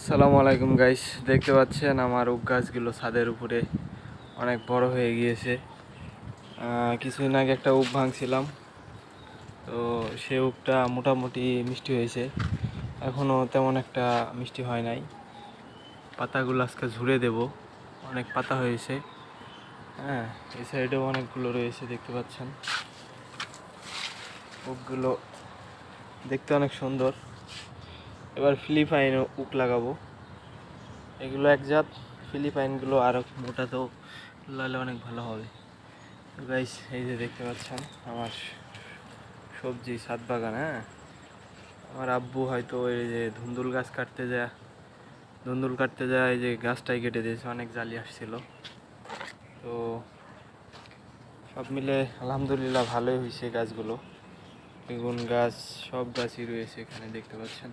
আসসালামু আলাইকুম গাইস দেখতে পাচ্ছেন আমার উক গাছগুলো ছাদের উপরে অনেক বড় হয়ে গিয়েছে। কিছুদিন আগে একটা উক ভাঙছিলাম, তো সে উকটা মোটামুটি মিষ্টি হয়েছে। এখনও তেমন একটা মিষ্টি হয় নাই। পাতাগুলো আজকে ঝুড়ে দেব, অনেক পাতা হয়েছে। হ্যাঁ এই সাইডেও অনেকগুলো রয়েছে, দেখতে পাচ্ছেন। উকগুলো দেখতে অনেক সুন্দর। এবার ফিলিপাইন উক লাগাবো। এগুলো এক জাত, ফিলিপাইনগুলো আরও মোটা তো লাগালে অনেক ভালো হবে। তো গাইস এই যে দেখতে পাচ্ছেন, আমার সবজি ছাদ বাগান হ্যাঁ? আমার আব্বু হয়তো এই যে ধুন্দুল গাছ কাটতে যায়, ধুন্দুল কাটতে যায়, এই যে গাছটাই কেটে দিয়েছে, অনেক জালি আসছিল। তো সব মিলে আলহামদুলিল্লাহ ভালোই হয়েছে গাছগুলো। বেগুন গাছ, সব গাছই রয়েছে এখানে, দেখতে পাচ্ছেন।